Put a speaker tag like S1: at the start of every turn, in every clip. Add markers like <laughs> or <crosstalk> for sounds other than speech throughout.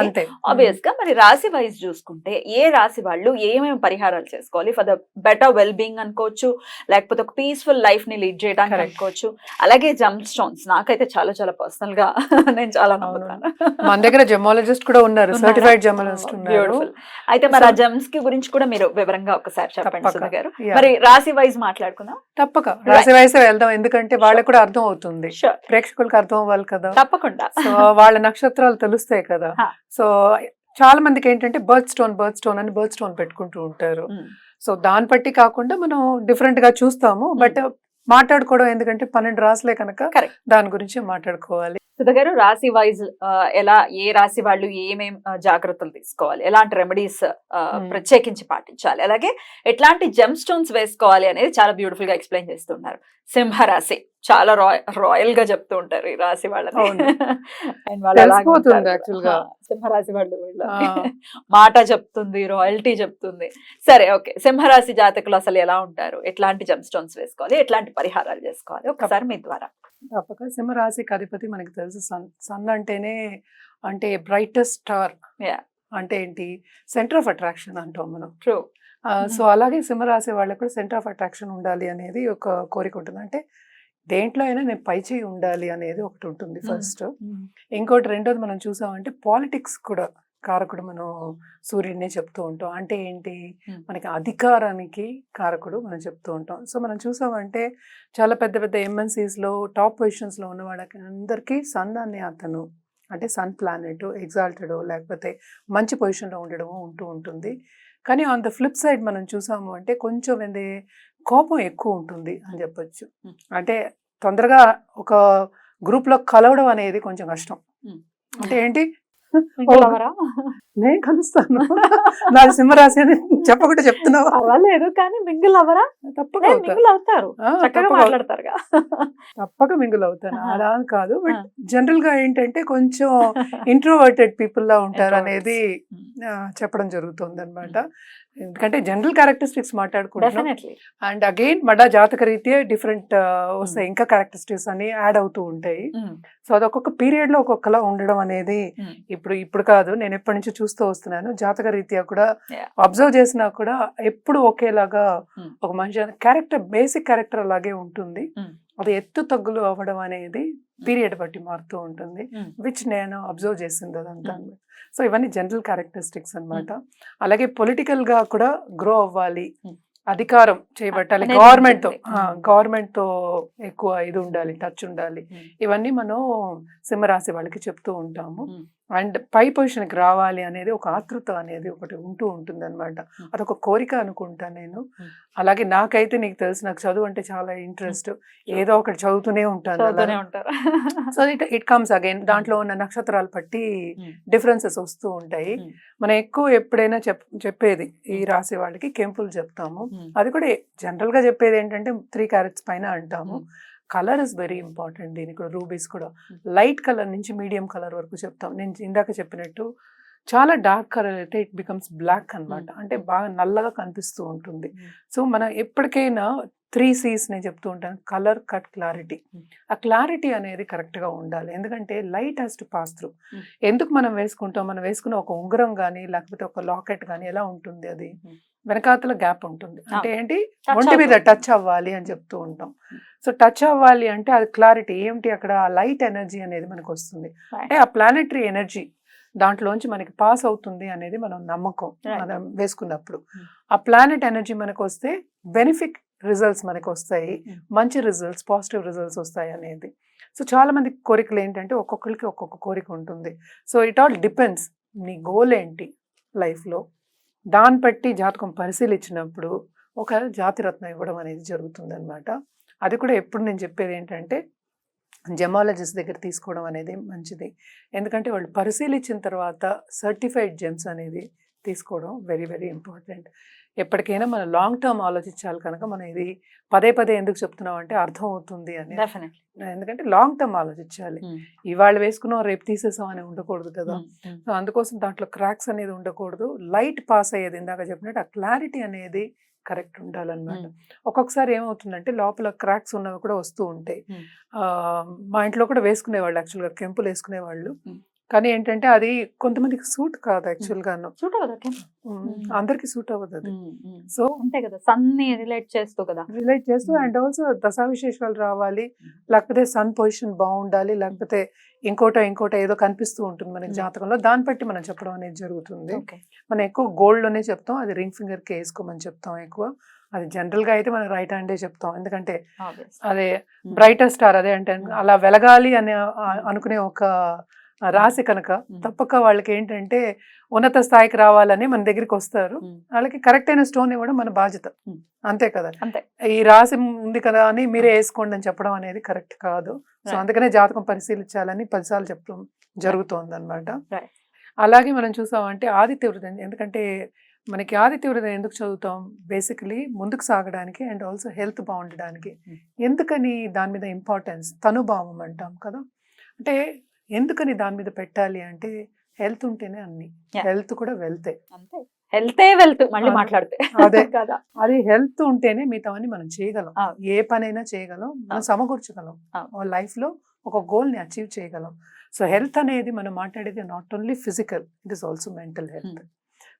S1: అంతే.
S2: ఆబ్వియస్గా మరి రాశి వైజ్ చూసుకుంటే ఏ రాశి వాళ్ళు ఏమేమి పరిహారాలు చేసుకోవాలి? For the better well being అనుకోవచ్చు లేకపోతే ఒక పీస్ఫుల్ లైఫ్ని లీడ్ చేయడానికి. అనుకోవచ్చు. అలాగే జంప్ స్టోన్స్ నాకైతే చాలా చాలా పర్సనల్గా <laughs> నేను చాలా. నమ్ముతాను.
S1: మన దగ్గర జెమాలజిస్ట్ కూడా ఉన్నారు? సర్టిఫైడ్ జెమాలజిస్ట్ ఉన్నారు.
S2: Beautiful. అయితే మరి ఆ జమ్స్కి గురించి కూడా మీరు వివరంగా ఒకసారి చెప్పండి గారు. మరి రాశి వైజ్ మాట్లాడుకుందాం?
S1: తప్పక. రాశి వయసే వెళ్దాం ఎందుకంటే వాళ్ళకి కూడా అర్థం అవుతుంది. ప్రేక్షకులకు అర్థం అవ్వాలి కదా.
S2: తప్పకుండా.
S1: వాళ్ళ నక్షత్రాలు తెలుస్తాయి కదా. సో చాలా మందికి ఏంటంటే బర్త్ స్టోన్ బర్త్ స్టోన్ అని బర్త్ స్టోన్ పెట్టుకుంటూ ఉంటారు. సో దాన్ని బట్టి కాకుండా మనం డిఫరెంట్గా చూస్తాము బట్ మాట్లాడుకోవడం ఎందుకంటే పన్నెండు రాసులే కనుక. దాని గురించి మాట్లాడుకోవాలి
S2: సుధా గారు రాశి వైజ్ ఎలా ఏ రాశి వాళ్ళు ఏమేం జాగ్రత్తలు తీసుకోవాలి? ఎలాంటి రెమెడీస్. ప్రత్యేకించి పాటించాలి? అలాగే ఎట్లాంటి జెమ్ స్టోన్స్ వేసుకోవాలి అనేది చాలా బ్యూటిఫుల్గా ఎక్స్ప్లెయిన్ చేస్తున్నారు. సింహ రాశి. చాలా రాయ్ రాయల్గా చెప్తూ ఉంటారు ఈ రాశి వాళ్ళని. సింహరాశి వాళ్ళు. <laughs> మాట చెప్తుంది రాయల్టీ చెప్తుంది. సరే ఓకే. సింహరాశి జాతకులు అసలు ఎలా ఉంటారు? ఎట్లాంటి జెమ్ స్టోన్స్ వేసుకోవాలి? ఎట్లాంటి పరిహారాలు చేసుకోవాలి? ఒకసారి మీ ద్వారా.
S1: తప్పక. సింహరాశికి అధిపతి మనకి తెలుసు. సన్ సన్ అంటేనే అంటే బ్రైటెస్ట్ స్టార్. అంటే ఏంటి? సెంటర్ ఆఫ్ అట్రాక్షన్ అంటాం మనం.
S2: ట్రూ
S1: సో అలాగే సింహరాశి వాళ్ళకి కూడా సెంటర్ ఆఫ్ అట్రాక్షన్ ఉండాలి అనేది ఒక కోరిక ఉంటుంది. అంటే దేంట్లో అయినా నేను పై చేయి ఉండాలి అనేది ఒకటి ఉంటుంది ఫస్ట్ ఇంకోటి రెండోది మనం చూసామంటే పాలిటిక్స్ కూడా. కారకుడు మనం సూర్యుడినే చెప్తూ ఉంటాం అంటే ఏంటి. మనకి అధికారానికి కారకుడు మనం చెప్తూ ఉంటాం సో మనం చూసామంటే చాలా పెద్ద పెద్ద MNCs లో టాప్ పొజిషన్స్లో ఉన్న వాళ్ళకి అందరికీ సన్ అనే అతను అంటే సన్ ప్లానెట్ ఎగ్జాల్టెడ్ లేకపోతే మంచి పొజిషన్లో ఉండడం ఉంటూ ఉంటుంది కానీ ఆన్ ద ఫ్లిప్ సైడ్ మనం చూసాము అంటే కొంచెం ఏంది కోపం ఎక్కువ ఉంటుంది అని చెప్పొచ్చు. అంటే తొందరగా ఒక గ్రూప్లో కలవడం అనేది కొంచెం కష్టం. అంటే ఏంటి? నేను కలుస్తాను. నాది సింహరాశి అని చెప్పకుండా చెప్తున్నావా?
S2: పర్వాలేదు కానీ మింగిల్ అవరా
S1: తప్పక
S2: మింగిల్ అవుతారు. చక్కగా
S1: తప్పక
S2: మాట్లాడతారుగా.
S1: తప్పక మింగులు అవుతాను. అలా కాదు. బట్. జనరల్గా ఏంటంటే కొంచెం ఇంట్రోవర్టెడ్ పీపుల్ లా ఉంటారు. అనేది చెప్పడం జరుగుతుంది అనమాట ఎందుకంటే జనరల్ క్యారెక్టరిస్టిక్స్ మాట్లాడుకుంటున్నాం. అండ్ అగైన్ మళ్ళా జాతక రీత్యా డిఫరెంట్ వస్తాయి ఇంకా క్యారెక్టరిస్టిక్స్ అని యాడ్ అవుతూ ఉంటాయి. సో అది ఒక్కొక్క పీరియడ్లో ఒక్కొక్కలా ఉండడం అనేది ఇప్పుడు ఇప్పుడు కాదు నేను ఎప్పటి నుంచి చూస్తూ వస్తున్నాను. జాతక రీత్యా కూడా. అబ్జర్వ్ చేసినా కూడా ఎప్పుడు ఒకేలాగా. ఒక మనిషి క్యారెక్టర్ బేసిక్ క్యారెక్టర్ అలాగే ఉంటుంది. అది ఎత్తు తగ్గులు అవ్వడం అనేది పీరియడ్ బట్టి మారుతూ ఉంటుంది. విచ్ నేను అబ్జర్వ్ చేసింది అదంతా. సో ఇవన్నీ జనరల్ క్యారెక్టరిస్టిక్స్ అన్నమాట. అలాగే పొలిటికల్గా కూడా గ్రో అవ్వాలి. అధికారం చేపట్టాలి
S2: అనేది
S1: గవర్నమెంట్తో
S2: ఉంటుంది. Mm.
S1: గవర్నమెంట్తో ఎక్కువ ఇది ఉండాలి టచ్ ఉండాలి. ఇవన్నీ మనం సింహరాశి వాళ్ళకి చెప్తూ ఉంటాము. అండ్ పై పొజిషన్కి రావాలి అనేది ఒక ఆతృత అనేది ఒకటి ఉంటూ ఉంటుంది అనమాట. అదొక కోరిక అనుకుంటా నేను. అలాగే నాకైతే నీకు తెలుసు నాకు చదువు అంటే చాలా ఇంట్రెస్ట్. ఏదో ఒకటి చదువుతూనే ఉంటాను so it it comes again. దాంట్లో ఉన్న నక్షత్రాలు బట్టి. డిఫరెన్సెస్ వస్తూ ఉంటాయి. మనం ఎక్కువ ఎప్పుడైనా చెప్ చెప్పేది ఈ రాశి వాళ్ళకి కెంపులు చెప్తాము. అది కూడా జనరల్గా చెప్పేది ఏంటంటే త్రీ క్యారెట్స్ పైన అంటాము. కలర్ ఇస్ వెరీ ఇంపార్టెంట్ దీనికి కూడా రూబీస్ కూడా. లైట్ కలర్ నుంచి మీడియం కలర్ వరకు చెప్తాం నేను ఇందాక చెప్పినట్టు చాలా డార్క్ కలర్ అయితే ఇట్ బికమ్స్ బ్లాక్ అన్నమాట
S2: Mm.
S1: అంటే బాగా నల్లగా కనిపిస్తూ ఉంటుంది
S2: Mm.
S1: సో మనం ఎప్పటికైనా త్రీ సీస్ నేను చెప్తూ ఉంటాను కలర్ కట్ క్లారిటీ
S2: Mm.
S1: ఆ క్లారిటీ అనేది correct గా ఉండాలి ఎందుకంటే light has to pass through. ఎందుకు మనం వేసుకుంటాం మనం వేసుకున్న ఒక ఉంగరం కానీ లేకపోతే ఒక లాకెట్ కానీ ఎలా ఉంటుంది అది. వెనకాతల గ్యాప్ ఉంటుంది అంటే. ఏంటి ఒంటి మీద. టచ్ అవ్వాలి అని చెప్తూ ఉంటాం సో టచ్ అవ్వాలి అంటే అది క్లారిటీ ఏమిటి అక్కడ లైట్ ఎనర్జీ అనేది మనకు వస్తుంది. అంటే ఆ ప్లానెటరీ ఎనర్జీ దాంట్లోంచి మనకి పాస్ అవుతుంది అనేది మనం నమ్మకం. మనం వేసుకున్నప్పుడు
S2: Hmm.
S1: ఆ ప్లానెట్ ఎనర్జీ మనకు వస్తే బెనిఫిక్ రిజల్ట్స్ మనకు వస్తాయి
S2: Hmm.
S1: మంచి రిజల్ట్స్ పాజిటివ్ రిజల్ట్స్ వస్తాయి అనేది సో చాలా మంది కోరికలు ఏంటంటే ఒక్కొక్కరికి ఒక్కొక్క కోరిక ఉంటుంది సో ఇట్ ఆల్ డిపెండ్స్ నీ గోల్ ఏంటి లైఫ్లో దాన్ని బట్టి జాతకం పరిశీలించినప్పుడు ఒక జాతిరత్నం ఇవ్వడం అనేది జరుగుతుందనమాట అది కూడా ఎప్పుడు నేను చెప్పేది ఏంటంటే జెమాలజిస్ట్ దగ్గర తీసుకోవడం అనేది మంచిది. ఎందుకంటే వాళ్ళు పరిశీలించిన తర్వాత సర్టిఫైడ్ జెమ్స్ అనేది తీసుకోవడం వెరీ వెరీ ఇంపార్టెంట్ ఎప్పటికైనా మనం లాంగ్ టర్మ్ ఆలోచించాలి కనుక మనం ఇది పదే పదే ఎందుకు చెప్తున్నాం అంటే అర్థం అవుతుంది అని. ఎందుకంటే లాంగ్ టర్మ్ ఆలోచించాలి. ఇవాళ వేసుకున్నాం రేపు తీసేసాం అని ఉండకూడదు కదా. సో అందుకోసం దాంట్లో క్రాక్స్ అనేది ఉండకూడదు. లైట్ పాస్ అయ్యేది ఇందాక చెప్పినట్టు ఆ క్లారిటీ అనేది కరెక్ట్ ఉండాలన్నమాట. ఒక్కొక్కసారి ఏమవుతుందంటే లోపల క్రాక్స్ ఉన్నవి కూడా వస్తూ ఉంటాయి.
S2: Hmm.
S1: మా ఇంట్లో కూడా వేసుకునేవాళ్ళు యాక్చువల్గా కెంపులు వేసుకునేవాళ్ళు.
S2: Hmm.
S1: కానీ ఏంటంటే అది కొంతమందికి సూట్ కాదు యాక్చువల్గాను.
S2: చూడ కదా Kim?
S1: అందరికి సూట్ అవ్వదు అది. సో
S2: అంతే కదా సన్ని రిలేట్ చేస్తూ కదా.
S1: రిలేట్ చేస్తూ. అండ్ ఆల్సో దశా విశేషాలు రావాలి లేకపోతే సన్ పొజిషన్ బాగుండాలి లేకపోతే ఇంకోటో ఇంకోటో ఏదో కనిపిస్తూ ఉంటుంది మనకి. జాతకంలో. దాన్ని బట్టి మనం చెప్పడం అనేది జరుగుతుంది. మనం ఎక్కువ గోల్డ్లోనే చెప్తాం అది రింగ్ ఫింగర్కి వేసుకోమని చెప్తాం ఎక్కువ. అది జనరల్గా అయితే మనం రైట్ హ్యాండే చెప్తాం. ఎందుకంటే అదే బ్రైటర్ స్టార్ అదే అంటే అలా వెలగాలి అని అనుకునే ఒక రాశి కనుక తప్పక వాళ్ళకి ఏంటంటే ఉన్నత స్థాయికి రావాలని మన దగ్గరికి వస్తారు. వాళ్ళకి కరెక్ట్ అయిన స్టోన్ ఇవ్వడం మన బాధ్యత. అంతే కదా?
S2: అంతే.
S1: ఈ రాశి ఉంది కదా అని మీరే వేసుకోండి అని చెప్పడం అనేది కరెక్ట్ కాదు. సో. అందుకనే జాతకం పరిశీలించాలని పదిసార్లు చెప్పడం జరుగుతోంది అనమాట. అలాగే మనం చూసామంటే ఆదిత్య హృదయం ఎందుకంటే మనకి ఆదిత్య హృదయం ఎందుకు చదువుతాం? బేసికలీ ముందుకు సాగడానికి అండ్ ఆల్సో హెల్త్ బాగుండడానికి. ఎందుకని దాని మీద ఇంపార్టెన్స్ తనుభావం అంటాం కదా? అంటే ఎందుకని దాని మీద పెట్టాలి అంటే హెల్త్ ఉంటేనే అన్ని. హెల్త్ కూడా వెళ్తే
S2: అంతే. హెల్తే వెల్త్ మళ్ళీ మాట్లాడితే.
S1: అదే. <laughs>
S2: కదా.
S1: అది హెల్త్ ఉంటేనే మిగతావన్నీ మనం చేయగలం. ఏ పనైనా చేయగలం. మనం. సమకూర్చగలం. లైఫ్లో ఒక గోల్ని అచీవ్ చేయగలం. సో హెల్త్ అనేది మనం మాట్లాడేది not only physical it is also mental health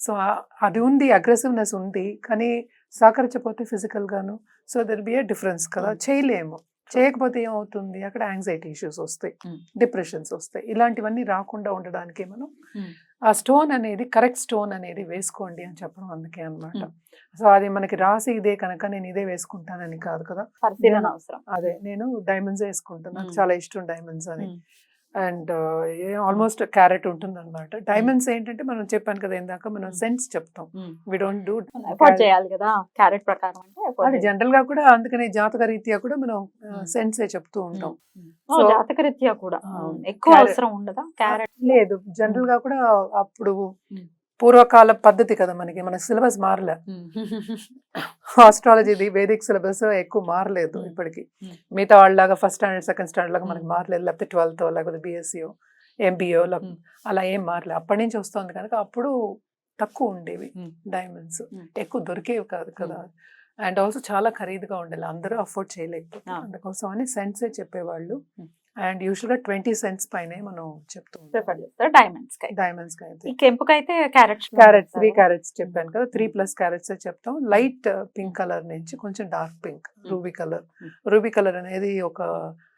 S1: so అది ఉంది అగ్రెసివ్నెస్ ఉంది కానీ సహకరించకపోతే ఫిజికల్ గాను so there be a difference కదా. చేయలేము. చేయకపోతే ఏమవుతుంది అక్కడ యాంగ్జైటీ ఇష్యూస్ వస్తాయి. డిప్రెషన్స్ వస్తాయి ఇలాంటివన్నీ రాకుండా ఉండడానికి మనం. ఆ స్టోన్ అనేది కరెక్ట్ స్టోన్ అనేది వేసుకోండి అని చెప్పడం అందుకే అన్నమాట
S2: Hmm.
S1: సో అది మనకి రాసి ఇదే కనుక నేను ఇదే వేసుకుంటానని కాదు కదా అదే నేను డైమండ్స్ వేసుకుంటాను నాకు. చాలా ఇష్టం డైమండ్స్ అని. అండ్ ఆల్మోస్ట్ క్యారెట్ ఉంటుంది అనమాట డైమండ్స్ ఏంటంటే మనం చెప్పాను కదా ఇందాక మనం
S2: Hmm.
S1: సెన్స్ చెప్తాం.
S2: ఉమ్.
S1: వి డోంట్ డూ
S2: చేయాలి కదా క్యారెట్ ప్రకారం అంటే.
S1: జనరల్గా కూడా అందుకని జాతక రీత్యా కూడా మనం
S2: Hmm.
S1: సెన్సే చెప్తూ ఉంటాం.
S2: ఉమ్. ఓ,
S1: So,
S2: జాతకరీత్యా కూడా. ఎక్కువ అవసరం ఉండదా? క్యారెట్
S1: లేదు. జనరల్గా కూడా అప్పుడు
S2: Hmm.
S1: పూర్వకాల పద్ధతి కదా మనకి. మన సిలబస్ మారలే. <laughs> ఆస్ట్రాలజీది వేదిక్ సిలబస్ ఎక్కువ మారలేదు
S2: Hmm.
S1: ఇప్పటికి
S2: Hmm.
S1: మిగతా వాళ్ళలాగా ఫస్ట్ స్టాండర్డ్ సెకండ్ స్టాండర్డ్ లాగా మనకి
S2: Hmm.
S1: మారలేదు లేకపోతే ట్వెల్త్ లేకపోతే బిఎస్సీ ఎంబీఓ. అలా ఏం మారలేదు అప్పటి నుంచి వస్తుంది కనుక అప్పుడు తక్కువ ఉండేవి. డైమండ్స్. ఎక్కువ దొరికేవి కాదు కదా అండ్ ఆల్సో చాలా ఖరీదుగా ఉండేది అందరూ అఫోర్డ్ చేయలేకపోతే
S2: Ah.
S1: అందుకోసం అని సెన్సే చెప్పేవాళ్ళు.
S2: Hmm.
S1: అండ్ యూజువల్గా ట్వంటీ సెంట్స్ పైనే మనం చెప్తూ
S2: డైమండ్స్
S1: డైమండ్స్ అయితే.
S2: కెంపుకైతే క్యారెట్స్
S1: క్యారెట్స్ త్రీ క్యారెట్స్ చెప్పాను కదా. త్రీ. ప్లస్ క్యారెట్స్ చెప్తాం. లైట్ పింక్ కలర్ నుంచి కొంచెం dark pink. Ruby colour. Ruby colour అనేది ఒక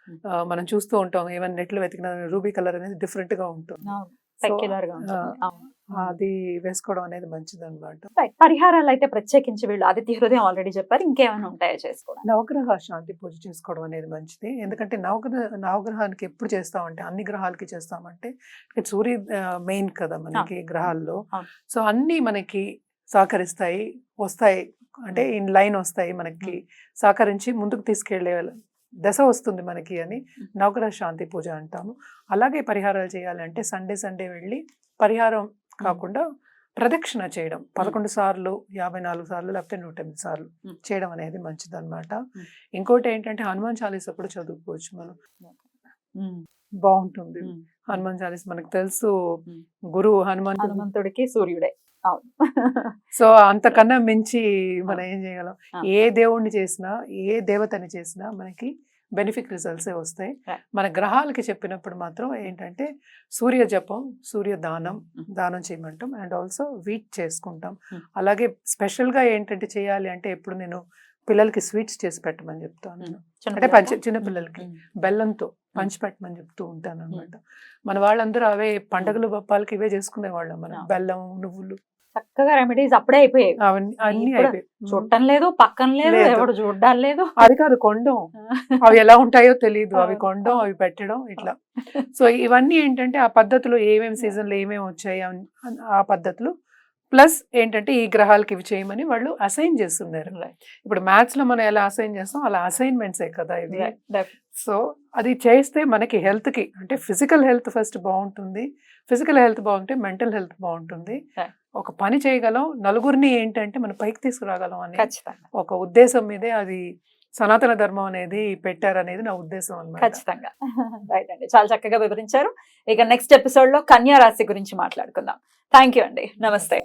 S2: Hmm.
S1: ఆ, మనం చూస్తూ ఉంటాం. ఏమైనా నెట్లు వెతికిన రూబీ కలర్ అనేది డిఫరెంట్గా ఉంటుంది. అది వేసుకోవడం అనేది మంచిది అనమాట.
S2: పరిహారాలు అయితే ప్రత్యేకించి వీళ్ళు ఆదిత్య హృదయం ఆల్రెడీ చెప్పారు. ఇంకేమైనా ఉంటాయో చేసుకోవడానికి?
S1: నవగ్రహ శాంతి పూజ చేసుకోవడం అనేది మంచిది. ఎందుకంటే నవగ్రహ నవగ్రహానికి ఎప్పుడు చేస్తామంటే అన్ని గ్రహాలకి చేస్తామంటే సూర్య మెయిన్ కదా మనకి గ్రహాల్లో. సో అన్ని మనకి సహకరిస్తాయి వస్తాయి. అంటే ఇన్ లైన్ వస్తాయి మనకి. సహకరించి ముందుకు తీసుకెళ్ళే దశ వస్తుంది మనకి అని. నవగ్రహ శాంతి పూజ అంటాము. అలాగే పరిహారాలు చేయాలంటే సండే సండే వెళ్ళి పరిహారం కాకుండా ప్రదక్షిణ చేయడం పదకొండు సార్లు యాభై నాలుగు సార్లు లేకపోతే నూట ఎనిమిది సార్లు. చేయడం అనేది మంచిది అనమాట. ఇంకోటి ఏంటంటే హనుమాన్ చాలీసా కూడా చదువుకోవచ్చు మనం. బాగుంటుంది. హనుమాన్ చాలీసా మనకు తెలుసు. గురువు హనుమాన్
S2: హనుమంతుడికి సూర్యుడే <laughs>
S1: సో అంతకన్నా మించి మనం ఏం చేయగలం. ఏ దేవుణ్ణి చేసినా ఏ దేవతని చేసినా మనకి బెనిఫిట్ రిజల్ట్స్ వస్తాయి. మన గ్రహాలకి చెప్పినప్పుడు మాత్రం ఏంటంటే సూర్య జపం సూర్య దానం
S2: Mm.
S1: దానం చేయమంటాం అండ్ ఆల్సో వీట్ చేసుకుంటాం
S2: Mm.
S1: అలాగే స్పెషల్గా ఏంటంటే చేయాలి అంటే ఎప్పుడు నేను పిల్లలకి స్వీట్స్ చేసి పెట్టమని చెప్తాను అంటే? పంచ చిన్న పిల్లలకి. బెల్లంతో పంచిపెట్టమని చెప్తూ ఉంటాను అనమాట మన వాళ్ళందరూ అవే పండగలు బప్పాలకి ఇవే చేసుకునేవాళ్ళం మనం
S2: ఆ.
S1: బెల్లం నువ్వులు
S2: చక్కగా రెమెడీస్ అప్పుడే అయిపోయాయి
S1: అవన్నీ అన్ని.
S2: చూడటం లేదు పక్కన లేదు. ఎవడు చూడ్డాలు లేదు.
S1: అది కాదు కొండం. అవి ఎలా ఉంటాయో తెలియదు అవి. కొండం అవి పెట్టడం ఇట్లా. సో ఇవన్నీ ఏంటంటే ఆ పద్ధతిలో ఏమేమి సీజన్లో ఏమేమి వచ్చాయి ఆ పద్ధతులు. ప్లస్ ఏంటంటే ఈ గ్రహాలకి ఇవి చేయమని వాళ్ళు అసైన్ చేస్తున్నారు. ఇప్పుడు మ్యాథ్స్లో మనం ఎలా అసైన్ చేస్తాం అలా అసైన్మెంట్సే కదా
S2: def-
S1: సో అది చేస్తే మనకి health కి అంటే ఫిజికల్ హెల్త్ ఫస్ట్ బాగుంటుంది. ఫిజికల్ హెల్త్ బాగుంటే మెంటల్ హెల్త్ బాగుంటుంది. ఒక పని చేయగలం నలుగురిని ఏంటంటే మనం పైకి తీసుకురాగలం అని
S2: ఖచ్చితంగా.
S1: ఒక ఉద్దేశం మీదే అది సనాతన ధర్మం అనేది పెట్టారనేది నా ఉద్దేశం అన్నమాట.
S2: ఖచ్చితంగా. రైట్ అండి. చాలా చక్కగా వివరించారు. ఇక నెక్స్ట్ ఎపిసోడ్లో కన్యా రాశి గురించి మాట్లాడుకుందాం. థ్యాంక్ యూ అండి. నమస్తే.